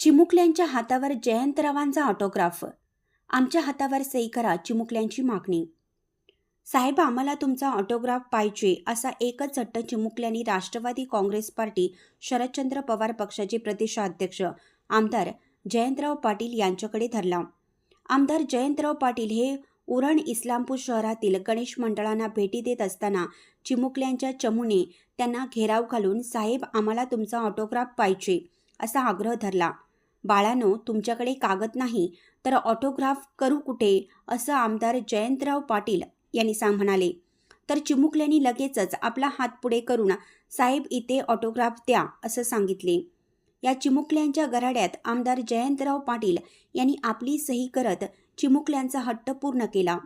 चिमुकल्यांच्या हातावर जयंतरावांचा ऑटोग्राफ आमच्या हातावर सही करा चिमुकल्यांची मागणी. साहेब आम्हाला तुमचा ऑटोग्राफ पाहिजे असा एकच झट्ट चिमुकल्यांनी राष्ट्रवादी काँग्रेस पार्टी शरदचंद्र पवार पक्षाचे प्रदेशाध्यक्ष आमदार जयंतराव पाटील यांच्याकडे धरला. आमदार जयंतराव पाटील हे उरण इस्लामपूर शहरातील गणेश मंडळांना भेटी देत असताना चिमुकल्यांच्या चमूने त्यांना घेराव घालून साहेब आम्हाला तुमचा ऑटोग्राफ पाहिजे असा आग्रह धरला. बाळानो तुमच्याकडे कागद नाही तर ऑटोग्राफ करू कुठे? असं आमदार जयंतराव पाटील यांनी सांग म्हणाले तर चिमुकल्यांनी लगेचच आपला हात पुढे करून साहेब इथे ऑटोग्राफ द्या असं सांगितले. या चिमुकल्यांच्या गराड्यात आमदार जयंतराव पाटील यांनी आपली सही करत चिमुकल्यांचा हट्ट पूर्ण केला.